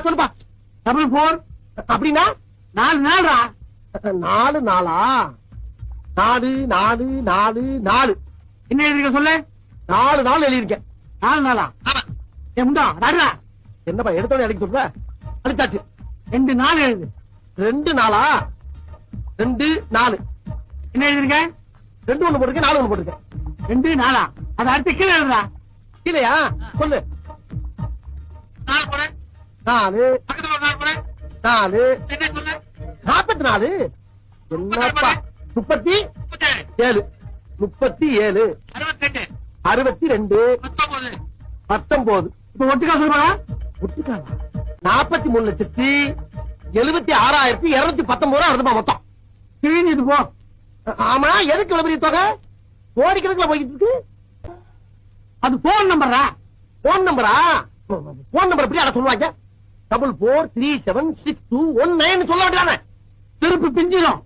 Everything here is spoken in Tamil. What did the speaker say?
சொல்லுப்பா டபுள் போர் அப்படின்னா நாலு நாள்ரா நாலு நாளா நாலு நாலு நாலு நாலு. என்ன எழுதிருக்க சொல்லு? நாலு நாள் எழுதியிருக்கேன் நாலு நாளா முண்டா ராடுறா என்னப்பா எடுத்தோட எழுதி சொல்ற அழிச்சாச்சு. ரெண்டு நாள் எழுது. ரெண்டு நாளா ரெண்டு நாலு. என்ன எழுதிருக்க ரெண்டு ஒண்ணு போட்டிருக்கேன் நாலு ஒண்ணு போட்டிருக்கேன். ரெண்டு நாளா அது அடுத்து கீழே எழுதுறா இல்லையா சொல்லு. நாலு போட. நாலு. நாலு. நாற்பத்தி நாலு என்னப்பா? முப்பத்தி ஏழு. முப்பத்தி ஏழு. அறுபத்தி ரெண்டு பத்தொன்பது இப்ப ஒட்டுக்கா சொல்லுவாங்க ஒட்டுக்காவா நாற்பத்தி மூணு லட்சத்தி எழுபத்தி ஆறாயிரத்தி இருநூத்தி பத்தொன்பது ரூபா வருதுமா மொத்தம் கிழிஞ்சிட்டு போ. ஆமா எதுக்கு இவ்வளவு பெரிய தொகை? கோடிக்கணக்கில் போய்கிட்டு இருக்கு. அது போன் நம்பர்ரா போன் நம்பரா போன் நம்பர் எப்படி அதை சொல்லுவாங்க. Double four three seven six two one nine சொல்ல வேண்டியதானே? திருப்பி பிஞ்சிடும்